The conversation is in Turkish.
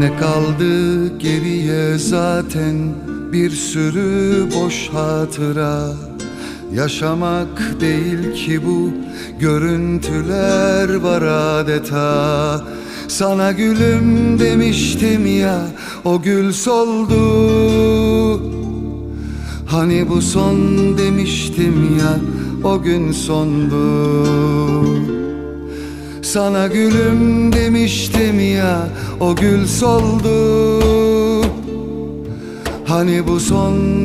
Kaldı geriye zaten bir sürü boş hatıra. Yaşamak değil ki bu görüntüler var adeta. Sana gülüm demiştim ya o gül soldu. Hani bu son demiştim ya o gün sondu Sana gülüm demiştim ya o gül soldu. Hani bu son